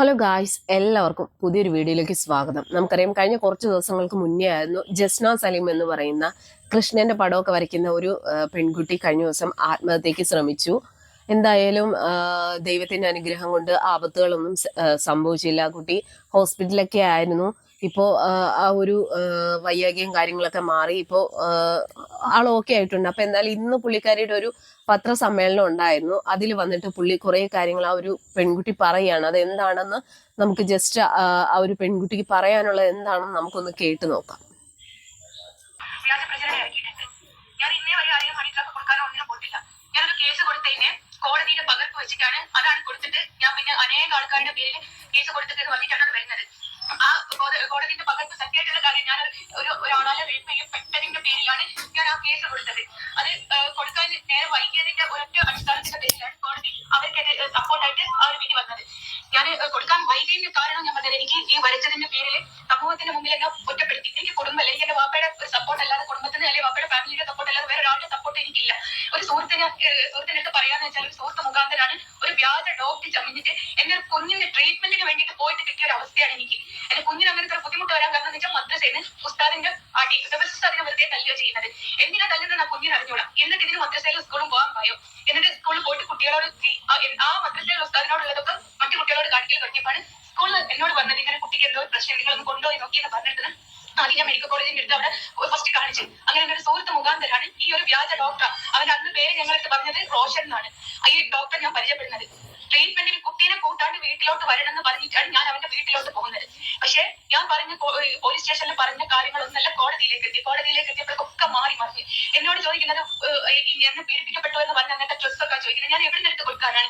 Hello guys എല്ലാവർക്കും പുതിയൊരു വീഡിയോയിലേക്ക് സ്വാഗതം. നമുക്കറിയാം കഴിഞ്ഞ കുറച്ച് ദിവസങ്ങൾക്ക് മുന്നേ ആയിരുന്നു ജസ്ന സലീം എന്ന് പറയുന്ന കൃഷ്ണന്റെ പടമൊക്കെ വരയ്ക്കുന്ന ഒരു പെൺകുട്ടി കഴിഞ്ഞ ദിവസം ആത്മഹത്യക്ക് ശ്രമിച്ചു. എന്തായാലും ദൈവത്തിന്റെ അനുഗ്രഹം കൊണ്ട് ആപത്തുകളൊന്നും സംഭവിച്ചില്ല. കുട്ടി ഹോസ്പിറ്റലൊക്കെ ആയിരുന്നു. ഇപ്പോൾ ആ ഒരു വൈയാഗ്യം കാര്യങ്ങളൊക്കെ മാറി ഇപ്പോ ആൾ ഓക്കെ ആയിട്ടുണ്ട്. അപ്പൊ എന്നാൽ ഇന്ന് പുള്ളിക്കാരിയുടെ ഒരു പത്രസമ്മേളനം ഉണ്ടായിരുന്നു. അതിൽ വന്നിട്ട് പുള്ളി കുറേ കാര്യങ്ങൾ ആ ഒരു പെൺകുട്ടി പറയുകയാണ്. അത് എന്താണെന്ന് നമുക്ക് ജസ്റ്റ് ആ ഒരു പെൺകുട്ടിക്ക് പറയാനുള്ളത് എന്താണെന്ന് നമുക്കൊന്ന് കേട്ട് നോക്കാം. ഞാൻ കേസ് കോടതിയുടെ പകർപ്പ് വെച്ചിട്ടാണ് അതാണ് കൊടുത്തിട്ട് ഞാൻ പിന്നെ അനേക ആൾക്കാരുടെ പേരിൽ കേസ് കൊടുത്തിട്ട് വന്നിട്ടാണ് വരുന്നത്. ആ കോട- കോടതിയുടെ പകർപ്പ് സത്യമായിട്ടുള്ള കാര്യം ഞാൻ ഒരു ഒരാളെ റേപ്പ് ചെയ്യപ്പെട്ടതിന്റെ പേരിലാണ് ഞാൻ ആ കേസ് കൊടുത്തത്. അത് കൊടുക്കാൻ നേരെ വൈകിയതിന്റെ ഒരൊറ്റ അടിസ്ഥാനത്തിന്റെ പേരിലാണ് കോടതി അവർക്കെതിരെ സപ്പോർട്ടായിട്ട് ആ ഒരു വിധി വന്നത്. ഞാൻ കൊടുക്കാൻ വൈകിയതിന്റെ കാരണം ഞാൻ പറഞ്ഞത് എനിക്ക് ഈ വരച്ചതിന്റെ പേരിൽ സമൂഹത്തിന്റെ മുമ്പിൽ എന്നെ ഒറ്റപ്പെടുത്തി എനിക്ക് കുടുംബം അല്ലെങ്കിൽ എന്റെ വാപ്പയുടെ സപ്പോർട്ട് അല്ലാതെ കുടുംബത്തിന് അല്ലെങ്കിൽ വാപ്പയുടെ ഫാമിലിയുടെ സപ്പോർട്ട് അല്ലാതെ വേറെ ഒരാളുടെ സപ്പോർട്ട് എനിക്കില്ല. ഒരു സുഹൃത്തിനെ സുഹൃത്തിനടുത്ത് പറയാന്ന് വെച്ചാൽ ഒരു സുഹൃത്ത് മുഖാന്തരാണ് ഒരു വ്യാജ ഡോക്ടർ ചമഞ്ഞിട്ട് എന്റെ കുഞ്ഞിന്റെ ട്രീറ്റ്മെന്റിന് വേണ്ടിയിട്ട് പോയിട്ട് കിട്ടിയ ഒരു അവസ്ഥയാണ് എനിക്ക്. എന്റെ കുഞ്ഞിന് അങ്ങനെ ഒരു ബുദ്ധിമുട്ട് വരാൻ കാരണം വെച്ചാൽ മദ്രസയിൽ ഉസ്താദിന്റെ അടി ഉസ്താദിനെ വെറുതെ തല്ലുകയോ ചെയ്യുന്നത്. എന്തിനാ തല്ലുന്നത് ആ കുഞ്ഞിന് അറിഞ്ഞൂടാ. എന്നിട്ട് ഇതിന് മദ്രസയിലും സ്കൂളും പോകാൻ ഭയം എന്നിട്ട് സ്കൂളിൽ പോയിട്ട് കുട്ടികളോട് ആ- മദ്രസയിലെ ഉസ്താദിനോടുള്ളതൊക്കെ മറ്റു കുട്ടികളോട് കാണിക്കാൻ തുടങ്ങിയപ്പോഴാണ് സ്കൂളിൽ എന്നോട് പറഞ്ഞത് ഇങ്ങനെ കുട്ടിക്ക് എന്തോ പ്രശ്നം നിങ്ങളൊന്ന് കൊണ്ടുപോയി നോക്കിയെന്ന് പറഞ്ഞിട്ട് ആദ്യം ഞാൻ മെഡിക്കൽ കോളേജിൽ അടുത്ത് അവിടെ ഫസ്റ്റ് കാണിച്ചു. അങ്ങനെ എന്റെ ഒരു സുഹൃത്ത് മുഖാന്തരാണ് ഈ ഒരു വ്യാജ ഡോക്ടർ അവന്റെ അന്ന് പേര് ഞങ്ങളടുത്ത് പറഞ്ഞത് റോഷൻ എന്നാണ്. ഈ ഡോക്ടർ ഞാൻ പരിചയപ്പെടുന്നത്. ട്രീറ്റ്മെന്റിൽ കുട്ടീനെ കൂട്ടാണ്ട് വീട്ടിലോട്ട് വരണം എന്ന് പറഞ്ഞിട്ടാണ് ഞാൻ അവന്റെ വീട്ടിലോട്ട് പോകുന്നത്. പക്ഷേ ഞാൻ പറഞ്ഞ പോലീസ് സ്റ്റേഷനിൽ പറഞ്ഞ കാര്യങ്ങളൊന്നല്ല കോടതിയിലേക്ക് എത്തി. കോടതിയിലേക്ക് എത്തിയപ്പോഴൊക്കെ മാറി മറിഞ്ഞു എന്നോട് ചോദിക്കുന്നത് എന്നെ പീഡിപ്പിക്കപ്പെട്ടു എന്ന് പറഞ്ഞ അങ്ങനത്തെ ഡ്രസ് ഒക്കെ ചോദിക്കുന്നത് ഞാൻ എവിടെ നിന്ന് കൊടുക്കാനാണ്?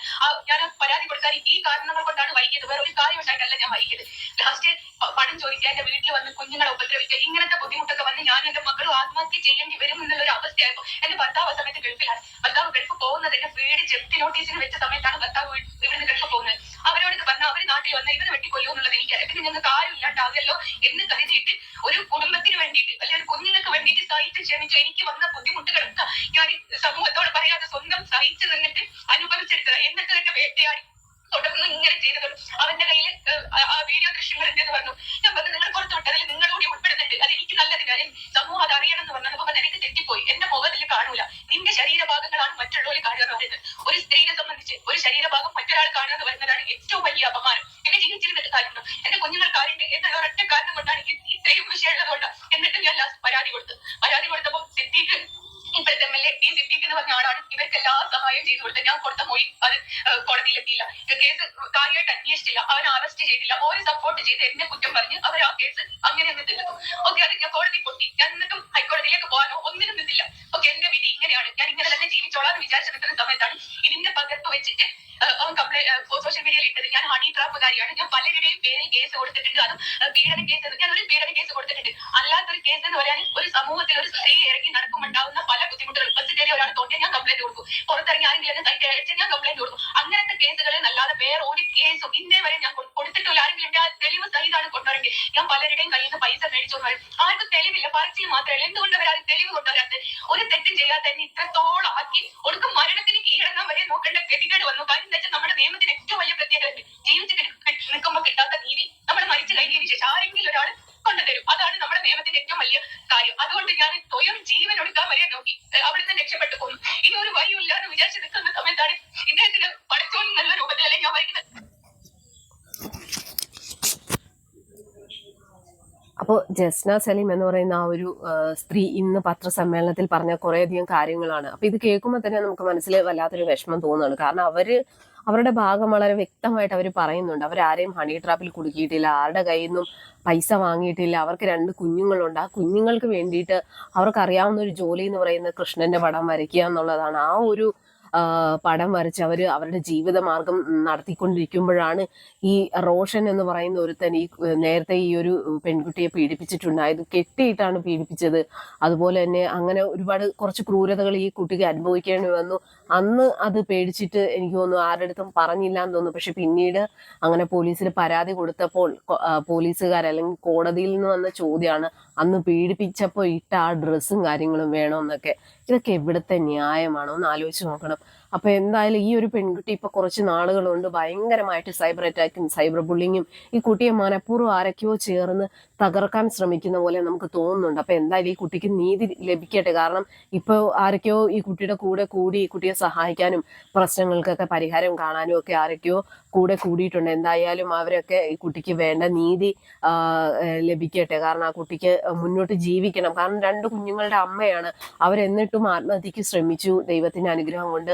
ഞാൻ പരാതി കൊടുക്കാൻ ഈ കാരണങ്ങൾ കൊണ്ടാണ് വൈകിയത്. വേറെ ഒരു കാര്യം ഉണ്ടായിട്ടല്ല ഞാൻ വൈകിയത്. ലാസ്റ്റ് പണം ചോദിക്കാൻ എന്റെ വീട്ടിൽ വന്ന് കുഞ്ഞുങ്ങളെ ഉപദ്രവിക്കുക. ഇങ്ങനത്തെ ബുദ്ധിമുട്ടൊക്കെ വന്ന് ഞാൻ എന്റെ മക്കളും ആത്മഹത്യ ചെയ്യേണ്ടി വരും എന്നുള്ള ഒരു അവസ്ഥയായപ്പോ എന്റെ ഭർത്താവ് ആ സമയത്ത് ഗൾഫിലാണ്. ഭർത്താവ് ഗൾഫ് പോകുന്നത് എന്നെ വീട് ജപ്തി നോട്ടീസിന് വെച്ച സമയത്താണ് ഭർത്താവ് ഇവിടുന്ന് ഗൾഫ് പോകുന്നത്. അവരോട് പറഞ്ഞ അവർ നാട്ടിൽ വന്ന ഇവരെ വെട്ടിക്കൊല്ലൂ എന്നുള്ളത് എനിക്കറിയാം. പിന്നെ ഞങ്ങൾക്ക് ആരും ഇല്ലാണ്ടാവില്ലല്ലോ എന്ന് കരുതിയിട്ട് ഒരു കുടുംബത്തിന് വേണ്ടിയിട്ട് അല്ലെങ്കിൽ കുഞ്ഞുങ്ങൾക്ക് വേണ്ടിയിട്ട് സഹിച്ച് ക്ഷമിച്ച് എനിക്ക് വന്ന ബുദ്ധിമുട്ടുകളൊക്കെ ഞാൻ സമൂഹത്തോട് പറയാതെ സ്വന്തം സഹിച്ചു നിന്നിട്ട് അനുഭവിച്ചെടുത്തത്. എന്നിട്ട് തന്നെ വേട്ടയാടി തുടർന്ന് ഇങ്ങനെ ചെയ്തത് അവന്റെ കയ്യിൽ ആ വീഡിയോ ദൃശ്യങ്ങൾ ഉണ്ടെന്ന് പറഞ്ഞു. ഞാൻ പറഞ്ഞു നിങ്ങൾ പുറത്തു വിട്ടതിൽ നിങ്ങൾ കൂടി ഉൾപ്പെടുന്നുണ്ട്. അത് എനിക്ക് നല്ലതിനായി സമൂഹം അത് അറിയണം എന്ന് പറഞ്ഞത് അപ്പൊ എനിക്ക് തെറ്റിപ്പോയി. എന്റെ മുഖത്തിൽ കാണൂല. നിന്റെ ശരീരഭാഗങ്ങളാണ് മറ്റുള്ളവർ കാണുക പറയുന്നത്. ഒരു സ്ത്രീയെ സംബന്ധിച്ച് ഒരു ശരീരഭാഗം മറ്റൊരാൾ കാണുക ഏറ്റവും വലിയ അപമാനം. എന്നെ ജീവിച്ചിരുന്നിട്ട് കാര്യമുണ്ടോ എന്റെ കുഞ്ഞുങ്ങൾ കാര്യമുണ്ട് എന്നുള്ള ഒരൊറ്റ കാരണം കൊണ്ടാണ് ഇത്രയും വിഷയമുള്ളത് കൊണ്ട് എന്നിട്ട് ഞാൻ ലാസ്റ്റ് പരാതി കൊടുത്തു. പരാതി കൊടുത്തപ്പോൾ സിദ്ദീഖ് ഇപ്പോഴത്തെ എം എൽ എ എന്ന് പറഞ്ഞ ആളാണ് ഇവർക്ക് എല്ലാ സഹായം ചെയ്തു കൊടുത്തത്. ഞാൻ കൊടുത്ത മൊഴി അത് കോടതിയിൽ എത്തിയില്ല. കേസ് കാര്യമായിട്ട് അന്വേഷിച്ചില്ല. അവൻ അറസ്റ്റ് ചെയ്തില്ല. ഒരു സപ്പോർട്ട് ചെയ്ത് എന്നെ കുറ്റം പറഞ്ഞ് അവർ ആ കേസ് അങ്ങനെ അങ്ങ് തീർത്തു. ഓക്കെ അത് ഞാൻ കോടതി പൊട്ടി. ഞാൻ എന്നിട്ടും ഹൈക്കോടതിയിലേക്ക് പോകാനോ ഒന്നിനും നിന്നില്ല. ഓക്കെ എന്റെ വിധി ഇങ്ങനെയാണ്. ഞാൻ ഇങ്ങനെ തന്നെ ജീവിച്ചോളാം എന്ന് വിചാരിച്ചു നിൽക്കുന്ന സമയത്താണ്. ഇതിന്റെ പകർപ്പ് വെച്ചിട്ട് കംപ്ലൈന്റ് സോഷ്യൽ മീഡിയയിൽ ഇട്ടത് ഞാൻ ഹണി ട്രാപ്പുകാരിയാണ് ഞാൻ പലരുടെയും പേരിൽ കേസ് കൊടുത്തിട്ടുണ്ട്. അതും പീഡന കേസ് ഞാൻ ഒരു പീഡന കേസ് കൊടുത്തിട്ടുണ്ട്. അല്ലാത്തൊരു കേസ് എന്ന് പറയാൻ ഒരു സമൂഹത്തിൽ ഒരു സ്ത്രീ ഇറങ്ങി നടക്കുമുണ്ടാവുന്ന പല ബുദ്ധിമുട്ടുകൾ ബസ് കയറി ഒരാൾ തോന്നിയാൽ ഞാൻ കംപ്ലൈന്റ് കൊടുക്കും. പുറത്തിറങ്ങി ആരെങ്കിലും എന്നെ കൈ അയച്ചാൽ ഞാൻ കംപ്ലൈന്റ് കൊടുക്കും. അങ്ങനത്തെ കേസുകളിൽ അല്ലാതെ വേറെ ഒരു കേസും ഇന്നേ വരെ ഞാൻ കൊടുത്തിട്ടുള്ള ആരെങ്കിലും എന്റെ തെളിവ് സഹിതാണ് കൊണ്ടുവരെങ്കിൽ ഞാൻ പലരുടെയും കയ്യിൽ നിന്ന് പൈസ മേടിച്ചു വരും ആർക്കും തെളിവില്ല. പറച്ചിൽ മാത്രമല്ല എന്തുകൊണ്ട് അവരാരും തെളിവ് കൊണ്ടുവരാത്തത്? ഒരു തെറ്റും ചെയ്യാതെ തന്നെ ഇത്രത്തോളം ആക്കി ഒടുക്കം മരണത്തിന് കീഴടങ്ങാൻ വരെ നോക്കേണ്ട ഗതികേട് വന്നു. കാര്യം എന്താ നമ്മുടെ നിയമത്തിന് ഏറ്റവും വലിയ പ്രത്യേകത ജീവിച്ച് നിൽക്കുമ്പോൾ കിട്ടാത്ത നീതി നമ്മൾ മരിച്ചു കഴിഞ്ഞതിന് ശേഷം ആരെങ്കിലും ഒരാൾ കൊണ്ടുതരും അതാണ് നമ്മുടെ നിയമത്തിന്റെ ഏറ്റവും വലിയ കാര്യം അതുകൊണ്ട് ഞാൻ സ്വയം ജീവൻ എടുക്കാൻ വരെ നോക്കി ഏഹ് അവിടുന്ന് രക്ഷപ്പെട്ടു പോന്നു ഇനി ഒരു വഴിയില്ല എന്ന് വിചാരിച്ച് അപ്പോൾ ജസ്ന സലീം എന്ന് പറയുന്ന ആ ഒരു സ്ത്രീ ഇന്ന് പത്രസമ്മേളനത്തിൽ പറഞ്ഞ കുറേയധികം കാര്യങ്ങളാണ്. അപ്പൊ ഇത് കേൾക്കുമ്പോൾ തന്നെ നമുക്ക് മനസ്സിൽ വല്ലാത്തൊരു വിഷമം തോന്നുകയാണ്. കാരണം അവർ അവരുടെ ഭാഗം വളരെ വ്യക്തമായിട്ട് അവർ പറയുന്നുണ്ട്. അവരാരെയും ഹണി ട്രാപ്പിൽ കുടുക്കിയിട്ടില്ല ആരുടെ കയ്യിൽ നിന്നും പൈസ വാങ്ങിയിട്ടില്ല അവർക്ക് രണ്ട് കുഞ്ഞുങ്ങളുണ്ട്. ആ കുഞ്ഞുങ്ങൾക്ക് വേണ്ടിയിട്ട് അവർക്ക് അറിയാവുന്ന ഒരു ജോലി എന്ന് പറയുന്നത് കൃഷ്ണന്റെ പടം വരയ്ക്കുക എന്നുള്ളതാണ്. ആ ഒരു പടം വരച്ച് അവർ അവരുടെ ജീവിതമാർഗം നടത്തിക്കൊണ്ടിരിക്കുമ്പോഴാണ് ഈ റോഷൻ എന്ന് പറയുന്ന ഒരുത്തൻ ഈ നേരത്തെ ഈ ഒരു പെൺകുട്ടിയെ പീഡിപ്പിച്ചിട്ടുണ്ടായത്. കെട്ടിയിട്ടാണ് പീഡിപ്പിച്ചത്. അതുപോലെ തന്നെ അങ്ങനെ ഒരുപാട് കുറച്ച് ക്രൂരതകൾ ഈ കുട്ടിക്ക് അനുഭവിക്കേണ്ടി വന്നു. അന്ന് അത് പേടിച്ചിട്ട് എനിക്ക് തോന്നുന്നു ആരുടെ അടുത്തും പറഞ്ഞില്ല എന്ന് തോന്നുന്നു. പക്ഷെ പിന്നീട് അങ്ങനെ പോലീസിൽ പരാതി കൊടുത്തപ്പോൾ പോലീസുകാർ അല്ലെങ്കിൽ കോടതിയിൽ നിന്ന് വന്ന ചോദ്യമാണ് അന്ന് പീഡിപ്പിച്ചപ്പോൾ ഇട്ട ആ ഡ്രസ്സും കാര്യങ്ങളും വേണമെന്നൊക്കെ ഇതൊക്കെ എവിടുത്തെ ന്യായമാണോ ഒന്ന് ആലോചിച്ച് നോക്കണം. അപ്പൊ എന്തായാലും ഈ ഒരു പെൺകുട്ടി ഇപ്പൊ കുറച്ച് നാളുകളുണ്ട്. ഭയങ്കരമായിട്ട് സൈബർ അറ്റാക്കും സൈബർ ബുള്ളിങ്ങും. ഈ കുട്ടിയെ മനഃപൂർവം ആരൊക്കെയോ ചേർന്ന് തകർക്കാൻ ശ്രമിക്കുന്ന പോലെ നമുക്ക് തോന്നുന്നുണ്ട്. അപ്പൊ എന്തായാലും ഈ കുട്ടിക്ക് നീതി ലഭിക്കട്ടെ. കാരണം ഇപ്പോൾ ആരൊക്കെയോ ഈ കുട്ടിയുടെ കൂടെ കൂടി ഈ കുട്ടിയെ സഹായിക്കാനും പ്രശ്നങ്ങൾക്കൊക്കെ പരിഹാരം കാണാനും ഒക്കെ ആരൊക്കെയോ കൂടെ കൂടിയിട്ടുണ്ട്. എന്തായാലും അവരൊക്കെ ഈ കുട്ടിക്ക് വേണ്ട നീതി ലഭിക്കട്ടെ. കാരണം ആ കുട്ടിക്ക് മുന്നോട്ട് ജീവിക്കണം. കാരണം രണ്ട് കുഞ്ഞുങ്ങളുടെ അമ്മയാണ്. അവരെന്നിട്ടും ആത്മഹത്യക്ക് ശ്രമിച്ചു ദൈവത്തിന്റെ അനുഗ്രഹം കൊണ്ട്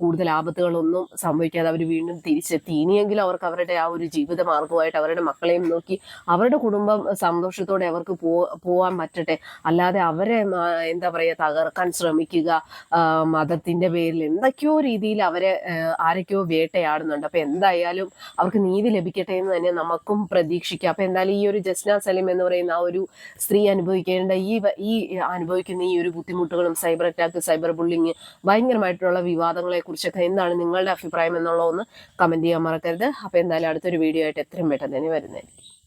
കൂടുതൽ ആപത്തുകളൊന്നും സംഭവിക്കാതെ അവർ വീണ്ടും തിരിച്ചെത്തി. ഇനിയെങ്കിലും അവർക്ക് അവരുടെ ആ ഒരു ജീവിത മാർഗമായിട്ട് അവരുടെ മക്കളെയും നോക്കി അവരുടെ കുടുംബം സന്തോഷത്തോടെ അവർക്ക് പോ പോവാൻ പറ്റട്ടെ. അല്ലാതെ അവരെ എന്താ പറയുക തകർക്കാൻ ശ്രമിക്കുക മതത്തിന്റെ പേരിൽ എന്തൊക്കെയോ രീതിയിൽ അവരെ ആരൊക്കെയോ വേട്ടയാടുന്നുണ്ട്. അപ്പൊ എന്തായാലും അവർക്ക് നീതി ലഭിക്കട്ടെ എന്ന് തന്നെ നമുക്കും പ്രതീക്ഷിക്കാം. അപ്പൊ എന്തായാലും ഈ ഒരു ജസ്ന സലീം എന്ന് പറയുന്ന ആ ഒരു സ്ത്രീ അനുഭവിക്കേണ്ട ഈ ഈ അനുഭവിക്കുന്ന ഈ ഒരു ബുദ്ധിമുട്ടുകളും സൈബർ അറ്റാക്ക് സൈബർ ബുള്ളിങ് ഭയങ്കരമായിട്ടുള്ള വിവാദങ്ങളെ കുറിച്ചൊക്കെ എന്താണ് നിങ്ങളുടെ അഭിപ്രായം എന്നുള്ളതൊന്ന് കമന്റ് ചെയ്യാൻ മറക്കരുത്. അപ്പൊ എന്തായാലും അടുത്തൊരു വീഡിയോ ആയിട്ട് എത്രയും പെട്ടെന്ന് തന്നെ വരുന്നതായിരിക്കും.